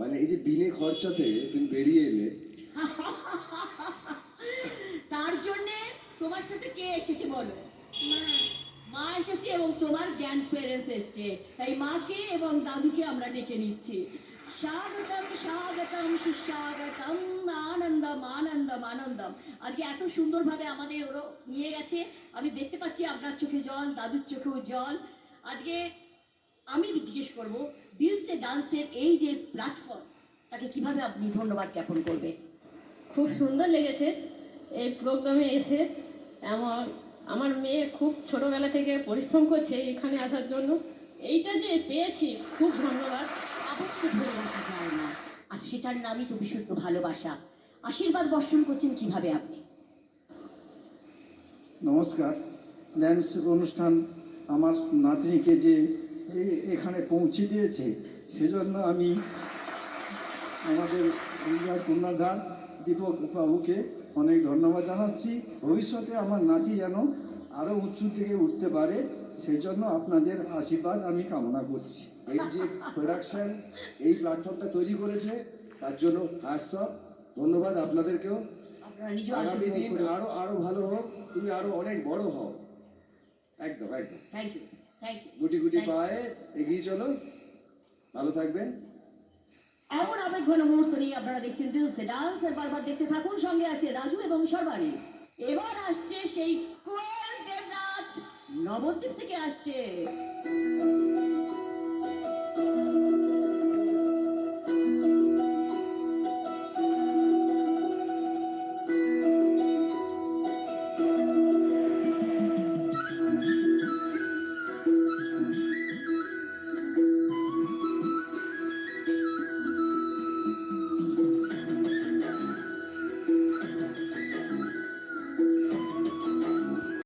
মানে এই যে বিনে খরচাতে তুমি বেরিয়ে এলে। তার জন্যে তোমার সাথে কে এসেছে বলো? মা এসেছে এবং তোমার গ্র্যান্ড প্যারেন্টস এসছে। তাই মাকে এবং দাদুকে আমরা ডেকে নিচ্ছি। স্বাগতম স্বাগতম, সুস্বাগতম, আনন্দম আনন্দম আনন্দম। আজকে এত সুন্দরভাবে আমাদের ওরা নিয়ে গেছে। আমি দেখতে পাচ্ছি আপনার চোখে জল, দাদুর চোখেও জল। আজকে আমি জিজ্ঞেস করব দিলসে ডান্সের এই যে প্ল্যাটফর্ম তাকে কীভাবে আপনি ধন্যবাদ জ্ঞাপন করবে খুব সুন্দর লেগেছে। এই প্রোগ্রামে এসে আমার আমার মেয়ে খুব ছোটবেলা থেকে পরিশ্রম করছে এখানে আসার জন্য। এইটা যে পেয়েছি খুব ধন্যবাদ। আবদ্ধ ভালোবাসা যায় না। আর সেটার নামই তো বিশুদ্ধ ভালোবাসা। আশীর্বাদ বর্ষণ করছেন কীভাবে আপনি? নমস্কার। ড্যান্স অনুষ্ঠান আমার নাতনিকে যে এখানে পৌঁছে দিয়েছে। সেজন্য আমি আমাদের কন্যাধার দীপক বাবুকে অনেক ধন্যবাদ জানাচ্ছি। ভবিষ্যতে আমার নাতি যেন আরও উঁচু থেকে উঠতে পারে সেজন্য আপনাদের আশীর্বাদ আমি কামনা করছি। এই যে প্রোডাকশন এই প্ল্যাটফর্মটা তৈরি করেছে তার জন্য হ্যাটস অফ ধন্যবাদ আপনাদেরকেও। আগামী দিন আরও আরও ভালো হোক তুমি আরও অনেক বড় হও। একদম একদম। থ্যাংক ইউ থ্যাংক ইউ গুটি গুটি পায়ে এগিয়ে চলো। ভালো থাকবেন। এমন আবেগ ঘন মুহূর্ত নিয়ে আপনারা দেখছেন দিলসে ডান্স বারবার দেখতে থাকুন। সঙ্গে আছে রাজু এবং সর্বাণী। এবার আসছে সেই কোয়েল দেবনাথ। নবদ্বীপ থেকে আসছে।